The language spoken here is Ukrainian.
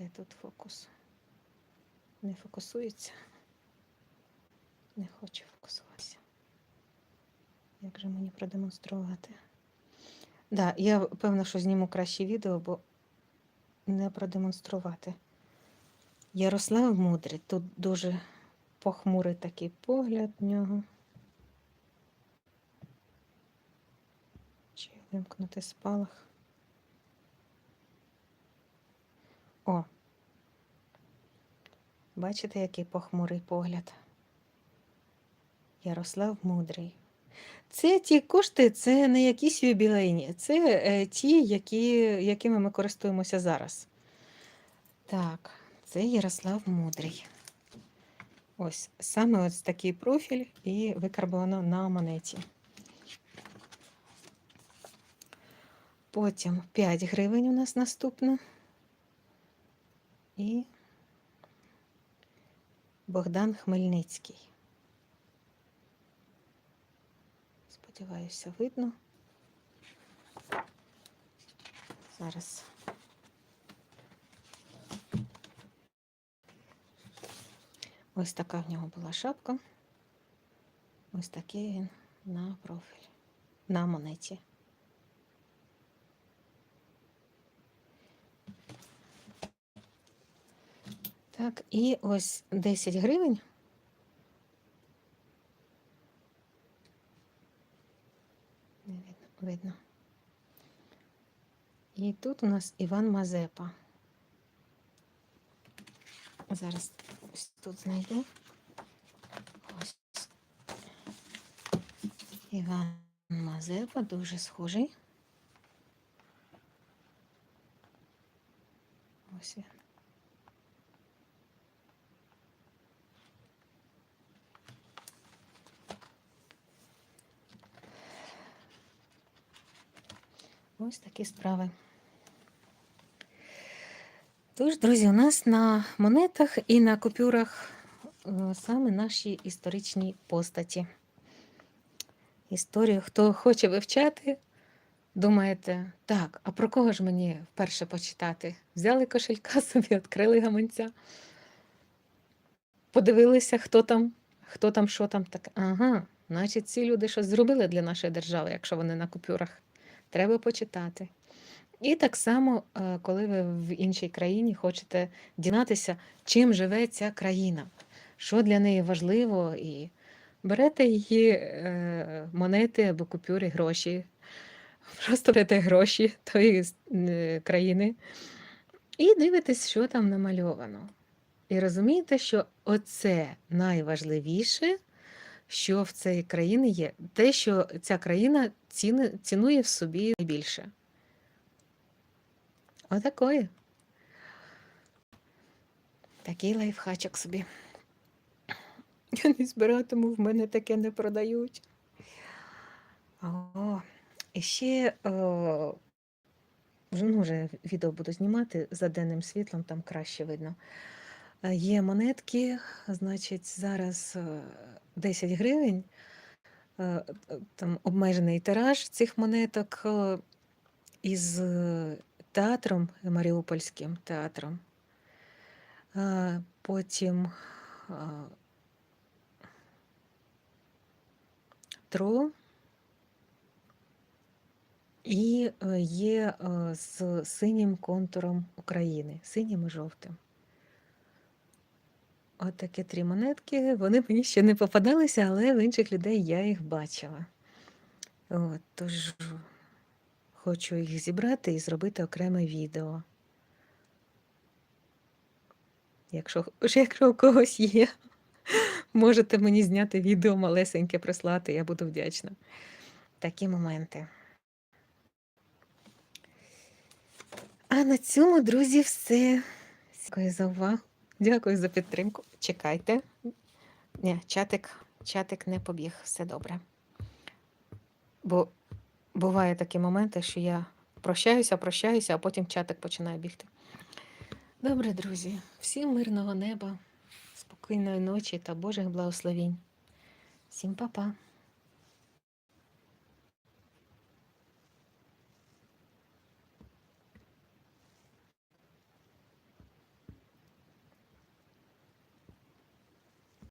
Де тут фокус? Не фокусується. Не хоче фокусуватися. Як же мені продемонструвати? Да, я певно, що зніму краще відео, бо не продемонструвати. Ярослав Мудрий. Тут дуже похмурий такий погляд в нього. Чи вимкнути спалах? О! Бачите, який похмурий погляд? Ярослав Мудрий. Це ті кошти, це не якісь юбілейні, це е, ті, які, якими ми користуємося зараз. Так, це Ярослав Мудрий. Ось саме ось такий профіль і викарбовано на монеті. Потім 5 гривень у нас наступна. І Богдан Хмельницький. Сподіваюся, видно. Зараз. Ось така в нього була шапка. Ось такий він на профіль, на монеті. Так, і ось 10 гривень. Не видно, видно. І тут у нас Іван Мазепа. Зараз ось тут знайду. Ось. Іван Мазепа дуже схожий. Ось він. Ось такі справи. Тож, друзі, у нас на монетах і на купюрах е, саме наші історичні постаті. Історію, хто хоче вивчати, думаєте, так, а про кого ж мені вперше почитати? Взяли кошелька собі, відкрили гаманця, подивилися, хто там, хто там, що там. Так, ага, значить, ці люди щось зробили для нашої держави, якщо вони на купюрах. Треба почитати. І так само, е, коли ви в іншій країні хочете дізнатися, чим живе ця країна, що для неї важливо, і берете її е, монети або купюри, гроші, просто берете гроші тої е, країни і дивитесь, що там намальовано. І розумієте, що оце найважливіше, що в цій країні є, те, що ця країна ціни, цінує в собі найбільше. Отакої. Такий лайфхачок собі. Я не збиратиму, в мене таке не продають. О, і ще о, ну, вже відео буду знімати за денним світлом, там краще видно. Е, Є монетки, значить, зараз е, 10 гривень. Е, Там обмежений тираж цих монеток е, із е, театром, Маріупольським театром. Е, Потім е, тро. І е, є е, з синім контуром України, синім і жовтим. От такі три монетки. Вони мені ще не попадалися, але в інших людей я їх бачила. От, тож хочу їх зібрати і зробити окреме відео. Якщо, якщо у когось є, можете мені зняти відео малесеньке прислати, я буду вдячна. Такі моменти. А на цьому, друзі, все. Дякую за увагу. Дякую за підтримку. Чекайте. Ні, чатик, чатик не побіг, все добре. Бо буває такі моменти, що я прощаюся, прощаюся, а потім чатик починає бігти. Добре, друзі, всім мирного неба, спокійної ночі та Божих благословінь. Всім па-па.